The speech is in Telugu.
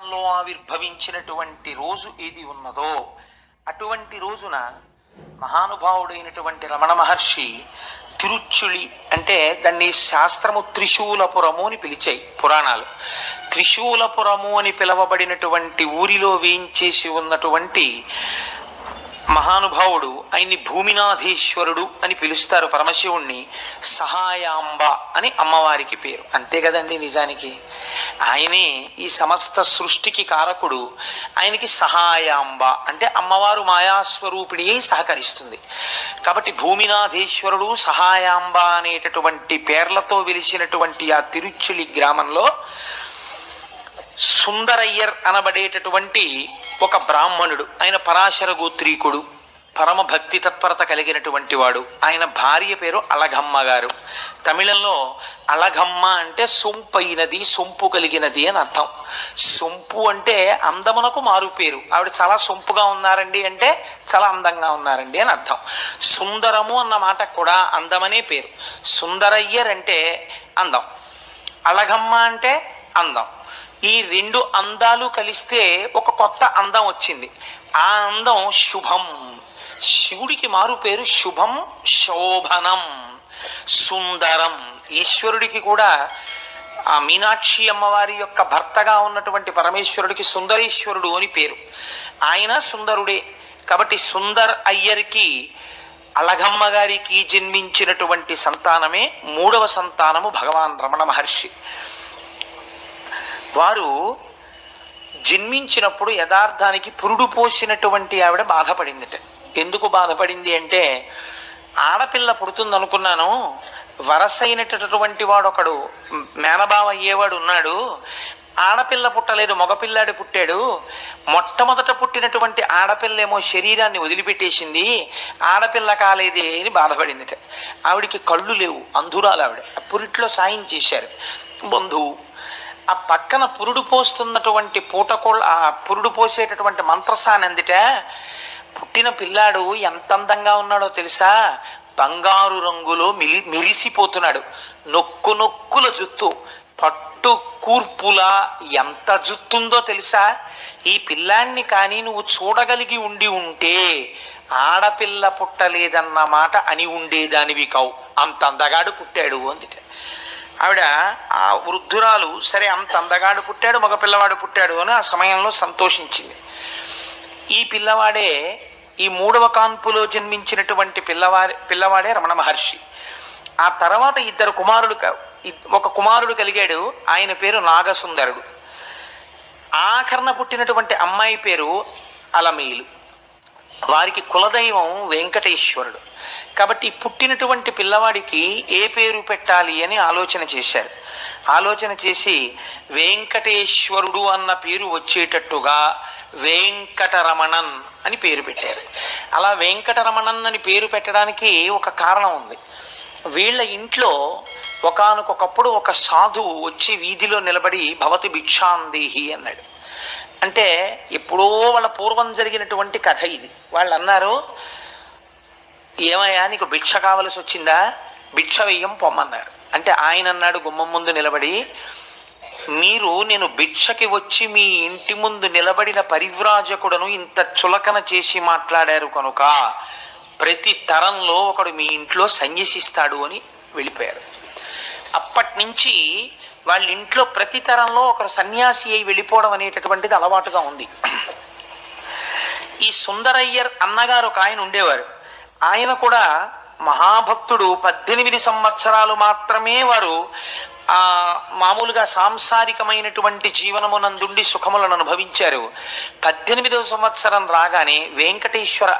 లో ఆవిర్భవించినటువంటి రోజు ఏది ఉన్నదో అటువంటి రోజున మహానుభావుడైనటువంటి రమణ మహర్షి తిరుచుళి అంటే దాన్ని శాస్త్రము త్రిశూలపురము అని పిలిచాయి పురాణాలు. త్రిశూలపురము అని పిలవబడినటువంటి ఊరిలో వేయించేసి ఉన్నటువంటి మహానుభావుడు ఆయన్ని భూమినాధీశ్వరుడు అని పిలుస్తారు పరమశివుణ్ణి సహాయాంబ అని అమ్మవారికి పేరు. అంతే కదండి నిజానికి? ఆయనే ఈ సమస్త సృష్టికి కారకుడు. ఆయనకి సహాయాంబ అంటే అమ్మవారు మాయాస్వరూపిణి అయి సహకరిస్తుంది. కాబట్టి భూమినాధీశ్వరుడు సహాయాంబ అనేటటువంటి పేర్లతో వెలిసినటువంటి ఆ తిరుచులి గ్రామంలో సుందరయ్యర్ అనబడేటటువంటి ఒక బ్రాహ్మణుడు. ఆయన పరాశర గోత్రీకుడు. పరమ భక్తి తత్పరత కలిగినటువంటి వాడు. ఆయన భార్య పేరు అలఘమ్మ గారు. తమిళంలో అలఘమ్మ అంటే సొంపైనది సొంపు కలిగినది అని అర్థం. సొంపు అంటే అందమునకు మారు పేరు. ఆవిడ చాలా సొంపుగా ఉన్నారండి అంటే చాలా అందంగా ఉన్నారండి అని అర్థం. సుందరము అన్న మాట కూడా అందమనే పేరు. సుందరయ్యర్ అంటే అందం. అలఘమ్మ అంటే అందం. ఈ రెండు అందాలు కలిస్తే ఒక కొత్త అందం వచ్చింది. ఆ అందం శుభం. శివుడికి మారు పేరు శుభం శోభనం. సుందరం. ఈశ్వరుడికి కూడా ఆ మీనాక్షి అమ్మవారి యొక్క భర్తగా ఉన్నటువంటి పరమేశ్వరుడికి సుందరేశ్వరుడు అని పేరు. ఆయన సుందరుడే. కాబట్టి సుందర్ అయ్యర్కి అలగమ్మ గారికి జన్మించినటువంటి సంతానమే మూడవ సంతానము భగవాన్ రమణ మహర్షి. వారు జన్మించినప్పుడు యథార్థానికి పురుడు పోసినటువంటి ఆవిడ బాధపడిందిట. ఎందుకు బాధపడింది అంటే ఆడపిల్ల పుడుతుంది అనుకున్నాను వరసైనటువంటి వాడు ఒకడు మేనబావ అయ్యేవాడు ఉన్నాడు ఆడపిల్ల పుట్టలేదు మగపిల్లాడు పుట్టాడు మొట్టమొదట పుట్టినటువంటి ఆడపిల్లేమో శరీరాన్ని వదిలిపెట్టేసింది ఆడపిల్ల కాలేదే అని బాధపడిందిట. ఆవిడికి కళ్ళు లేవు అంధురాలు ఆవిడ. పురిట్లో సాయం చేశారు. బంధువు ఆ పక్కన పురుడు పోస్తున్నటువంటి పూటకోళ్ళ ఆ పురుడు పోసేటటువంటి మంత్రసాని అందిట పుట్టిన పిల్లాడు ఎంత అందంగా ఉన్నాడో తెలుసా? బంగారు రంగులో మిలి మిరిసిపోతున్నాడు. నొక్కు నొక్కుల జుత్తు. పట్టు కూర్పులా ఎంత జుత్తుందో తెలుసా? ఈ పిల్లాన్ని కానీ నువ్వు చూడగలిగి ఉండి ఉంటే ఆడపిల్ల పుట్టలేదన్న మాట అని ఉండేదానివి కావు. అంత అందగాడు పుట్టాడు అందుట. ఆవిడ ఆ వృద్ధురాలు సరే అంత అందగాడు పుట్టాడు మగ పిల్లవాడు పుట్టాడు అని ఆ సమయంలో సంతోషించింది. ఈ పిల్లవాడే ఈ మూడవ కాన్పులో జన్మించినటువంటి పిల్లవారి పిల్లవాడే రమణ మహర్షి. ఆ తర్వాత ఇద్దరు కుమారుడు ఒక కుమారుడు కలిగాడు ఆయన పేరు నాగసుందరుడు. ఆఖరణ పుట్టినటువంటి అమ్మాయి పేరు అలమీలు. వారికి కులదైవం వెంకటేశ్వరుడు. కాబట్టి పుట్టినటువంటి పిల్లవాడికి ఏ పేరు పెట్టాలి అని ఆలోచన చేశారు. ఆలోచన చేసి వెంకటేశ్వరుడు అన్న పేరు వచ్చేటట్టుగా వెంకటరమణన్ అని పేరు పెట్టారు. అలా వెంకటరమణన్ అని పేరు పెట్టడానికి ఒక కారణం ఉంది. వీళ్ళ ఇంట్లో ఒకనకొకప్పుడు ఒక సాధువు వచ్చి వీధిలో నిలబడి భవతి భిక్షాందేహి అన్నాడు. అంటే ఎప్పుడో వాళ్ళ పూర్వం జరిగినటువంటి కథ ఇది. వాళ్ళు అన్నారు ఏమయ్యా నీకు భిక్ష కావలసి వచ్చిందా? భిక్ష వెయ్యం పొమ్మన్నారు అంటే ఆయన అన్నాడు గుమ్మం ముందు నిలబడి మీరు నేను భిక్షకి వచ్చి మీ ఇంటి ముందు నిలబడిన పరివ్రాజకుడను ఇంత చులకన చేసి మాట్లాడారు కనుక ప్రతి తరంలో ఒకడు మీ ఇంట్లో సన్యసిస్తాడు అని వెళ్ళిపోయారు. అప్పటి నుంచి వాళ్ళ ఇంట్లో ప్రతి తరంలో ఒకరు సన్యాసి అయి వెళ్ళిపోవడం అనేటటువంటిది అలవాటుగా ఉంది. ఈ సుందరయ్యర్ అన్నగారు ఒక ఆయన ఉండేవారు. ఆయన కూడా మహాభక్తుడు. పద్దెనిమిది సంవత్సరాలు మాత్రమే వారు ఆ మామూలుగా సాంసారికమైనటువంటి జీవనమునందుండి సుఖములను అనుభవించారు. పద్దెనిమిదవ సంవత్సరం రాగానే వెంకటేశ్వర